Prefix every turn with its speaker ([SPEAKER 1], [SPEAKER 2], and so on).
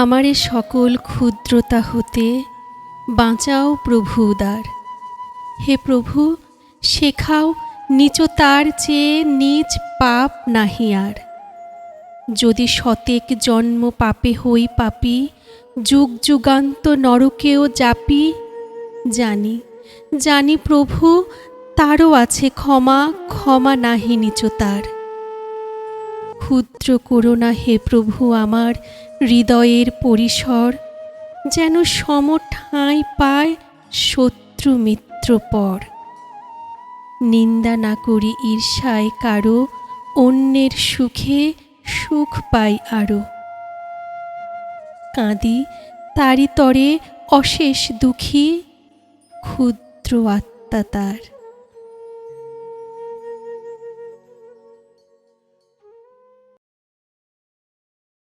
[SPEAKER 1] আমারে সকল ক্ষুদ্রতা হতে বাঁচাও প্রভু উদার। হে প্রভু, শেখাও নিচতার চেয়ে নিজ পাপ নাহি আর। যদি শতেক জন্ম পাপে হই পাপি, যুগ যুগান্ত নরকেও যাপি, জানি জানি প্রভু, তারও আছে ক্ষমা ক্ষমা নাহি নিচতার ক্ষুদ্র করোনা হে প্রভু আমার হৃদয়ের পরিসর, যেন সম ঠাঁই পায় শত্রু মিত্র পর। নিন্দা না করি ঈর্ষায় কারও, অন্যের সুখে সুখ পাই আরও কাঁদি তারি তরে অশেষ দুঃখী, ক্ষুদ্র আত্মা তার।